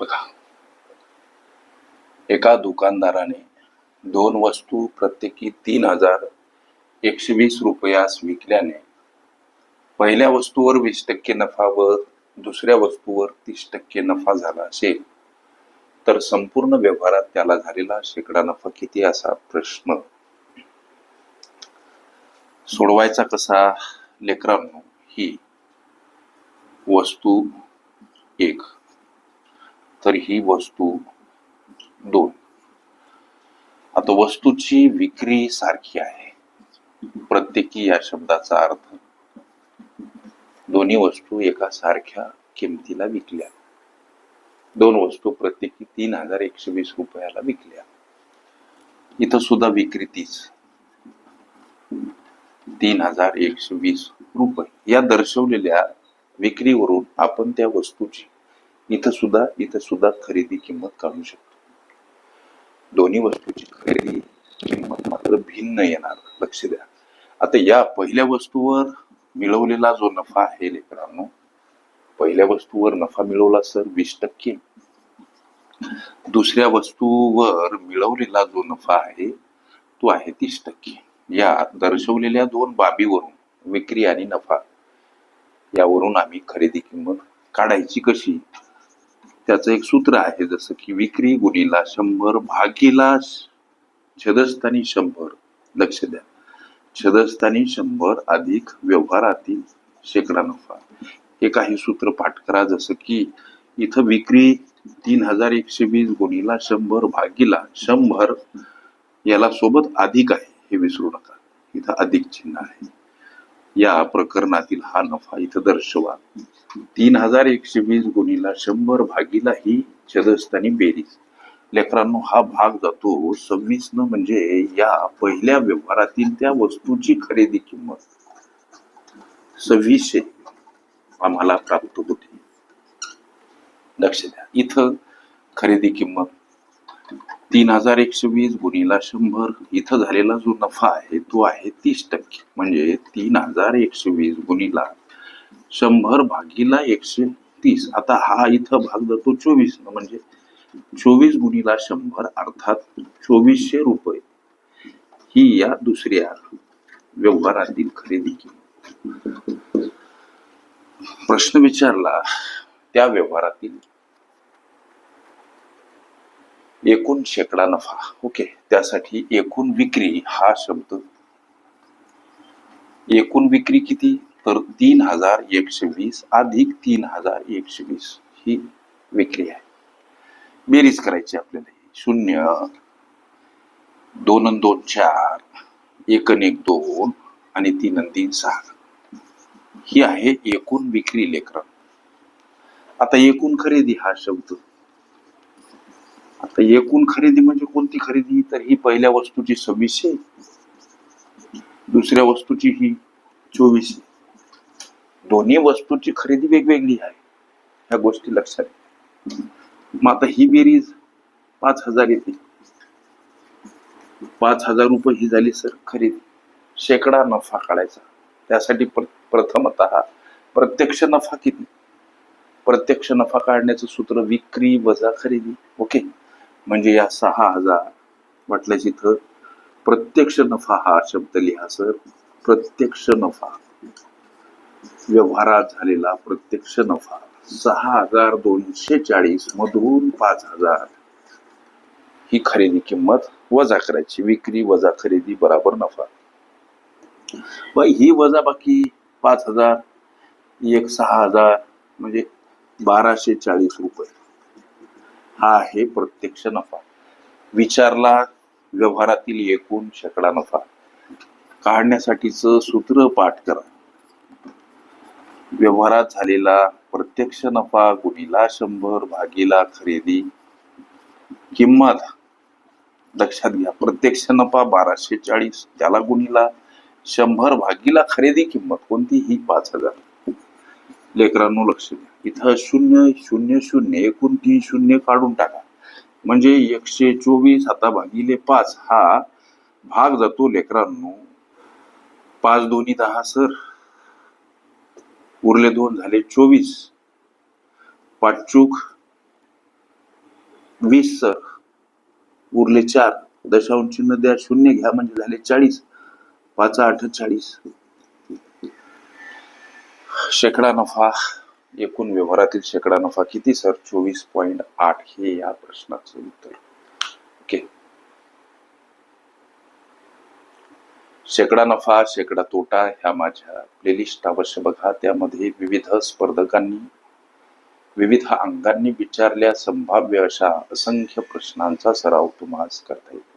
बघा. एका दुकानदाराने दोन वस्तू प्रत्येकी तीन हजार एकशे वीस रुपयास विकल्याने पहिल्या वस्तूवर वीस टक्के नफा व दुसऱ्या वस्तूवर तीस टक्के नफा झाला असेल तर संपूर्ण व्यवहारात त्याला झालेला शेकडा नफा किती असा प्रश्न. सोडवायचा कसा लेकरांनो? ही वस्तू एक. तर ही वस्तू दोन. आता वस्तूची विक्री सारखी आहे. प्रत्येकी या शब्दाचा अर्थ दोन्ही वस्तू एका सारख्या किमतीला विकल्या. दोन वस्तू प्रत्येकी तीन हजार एकशे वीस रुपयाला विकल्या. इथं सुद्धा विक्री तीच. तीन हजार एकशे वीस रुपये. या दर्शवलेल्या विक्रीवरून आपण त्या वस्तूची इथं सुद्धा इथं सुद्धा खरेदी किंमत काढू शकतो. दोन्ही वस्तूची खरेदी किंमत मात्र भिन्न येणार लक्ष द्या. आता या पहिल्या वस्तूवर मिळवलेला जो नफा आहे लेकरांनो पहिल्या वस्तूवर नफा मिळवला सर वीस टक्के. दुसऱ्या वस्तूवर मिळवलेला जो नफा आहे तो आहे तीस टक्के. या दर्शवलेल्या दोन बाबीवरून विक्री आणि नफा यावरून आम्ही खरेदी किंमत काढायची कशी? त्याचं एक सूत्र आहे जसं की विक्री गुणीला शंभर भागीला छदस्थानी शंभर लक्ष द्या. छदस्थानी शंभर अधिक व्यवहारातील शेकडा नफा. हे काही सूत्र पाठ करा जसं की इथं विक्री तीन हजार एकशे वीस गुणीला शंभर भागीला शंभर याला सोबत अधिक आहे हे विसरू नका. इथं अधिक चिन्ह आहे. या प्रकरणातील हा नफा इथं दर्शवा. तीन हजार एकशे वीस गुणीला शंभर भागीला ही छदस्थानी बेरीज लेकरांनो हा भाग जातो सव्वीस न म्हणजे या पहिल्या व्यवहारातील त्या वस्तूची खरेदी किंमत. सव्वीसशे आम्हाला प्राप्त होती. लक्ष द्या इथं खरेदी किंमत तीन हजार एकशे वीस गुणीला शंभर इथं झालेला जो नफा आहे तो आहे तीस टक्के. म्हणजे तीन हजार एकशे वीस गुणिला शंभर भागीला एकशे तीस. आता हा इथं भाग जातो चोवीस. म्हणजे चोवीस गुणीला शंभर अर्थात चोवीसशे रुपये. ही या दुसऱ्या व्यवहारातील खरेदी किंमत प्रश्न विचारला त्या व्यवहारातील एकूण शेकडा नफा. ओके त्यासाठी एकूण विक्री हा शब्द. एकूण विक्री किती? तर तीन हजार एकशे वीस अधिक तीन हजार एकशे वीस ही विक्री आहे. बेरीज करायची आपल्याला. शून्य दोन दोन चार एक अन एक दोन आणि तीन तीन सहा. ही आहे एकूण विक्री लेकर. आता एकूण खरेदी हा शब्द. आता एकूण खरेदी म्हणजे कोणती खरेदी? तर ही पहिल्या वस्तूची सव्वीसशे दुसऱ्या वस्तूची ही चोवीसशे दोन्ही वस्तूची खरेदी वेगवेगळी आहे. ह्या गोष्टी लक्षात मग आता ही बेरीज पाच हजार येते. पाच हजार रुपये ही झाली सर खरेदी. शेकडा नफा काढायचा. त्यासाठी प्र प्रथमत प्रत्यक्ष नफा किती? प्रत्यक्ष नफा काढण्याचं सूत्र विक्री वजा खरेदी. ओके? म्हणजे या सहा हजार म्हटल्याच इथं प्रत्यक्ष नफा हा शब्द लिहा सर. प्रत्यक्ष नफा. व्यवहारात झालेला प्रत्यक्ष नफा. सहा हजार दोनशे चाळीस मधून पाच हजार. ही खरेदी किंमत वजा करायची. विक्री वजा खरेदी बराबर नफा. व ही वजा बाकी पाच हजार एक सहा हजार म्हणजे बाराशे चाळीस रुपये. हा आहे प्रत्यक्ष नफा. विचारला व्यवहारातील एकूण शेकडा नफा. काढण्यासाठीच सूत्र पाठ करा. व्यवहारात झालेला प्रत्यक्ष नफा गुणीला शंभर भागीला खरेदी. किंमत. लक्षात घ्या प्रत्यक्ष नफा बाराशे चाळीस त्याला गुणीला शंभर भागीला खरेदी किंमत कोणती? ही पाच हजार. लेकरांनो लक्ष द्या. इथं शून्य शून्य शून्य एकूण तीन शून्य काढून टाका. म्हणजे एकशे चोवीस आता भागिले पाच हा भाग जातो लेकरांनो. पाच दोन्ही दहा सर. उरले दोन झाले चोवीस. पाचचूक वीस सर. उरले चार. दशांश चिन्ह द्या शून्य घ्या म्हणजे झाले चाळीस. पाच अठ्ठेचाळीस शेकडा नफा. एकूण व्यवहारातील शेकडा नफा किती सर? चोवीस पॉईंट आठ हे या प्रश्नाचं उत्तर. ओके शेकडा नफा शेकडा तोटा ह्या माझ्या प्लेलिस्ट अवश्य बघा. त्यामध्ये विविध स्पर्धकांनी विविध अंगांनी विचारल्या संभाव्य अशा असंख्य प्रश्नांचा सराव तुम्हाला करता येईल.